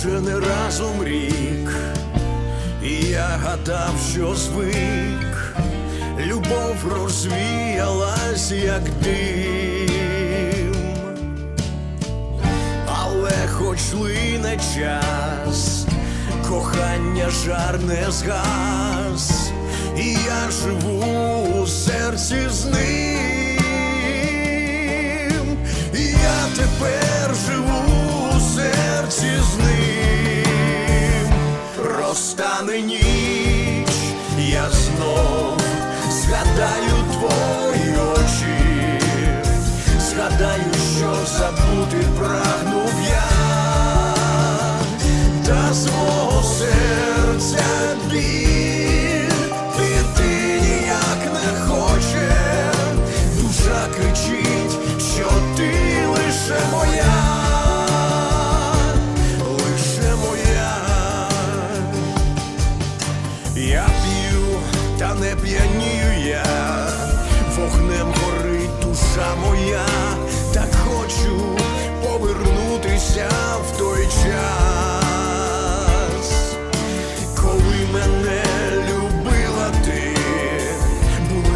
вже не разом рік, і я гадав, що звик, любов розвіялась, як дим, але хоч лине час, кохання жар не згас, і я живу. усе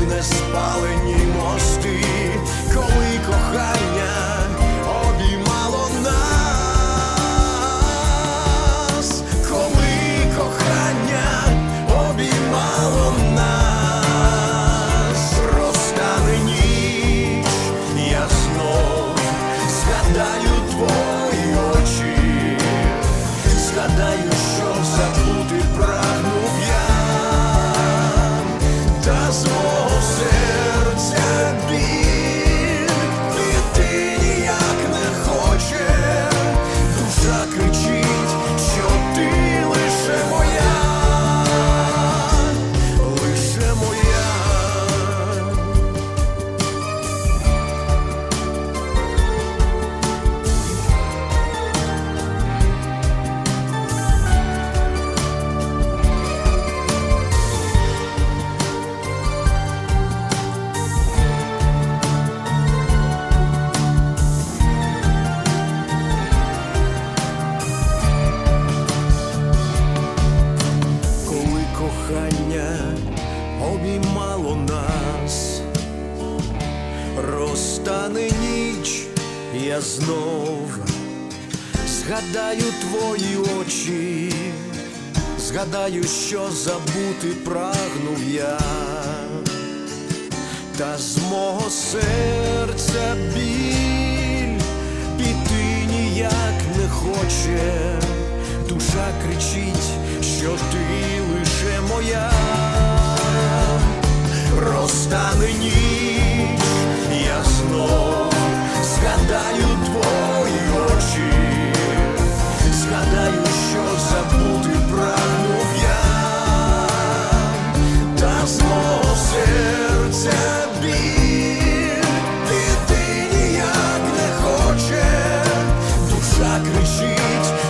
не спалені мости. настане ніч, я знов згадаю твої очі, згадаю, що забути прагнув я, та з мого серця біль піти ніяк не хоче, душа кричить, що ти лише моя. reach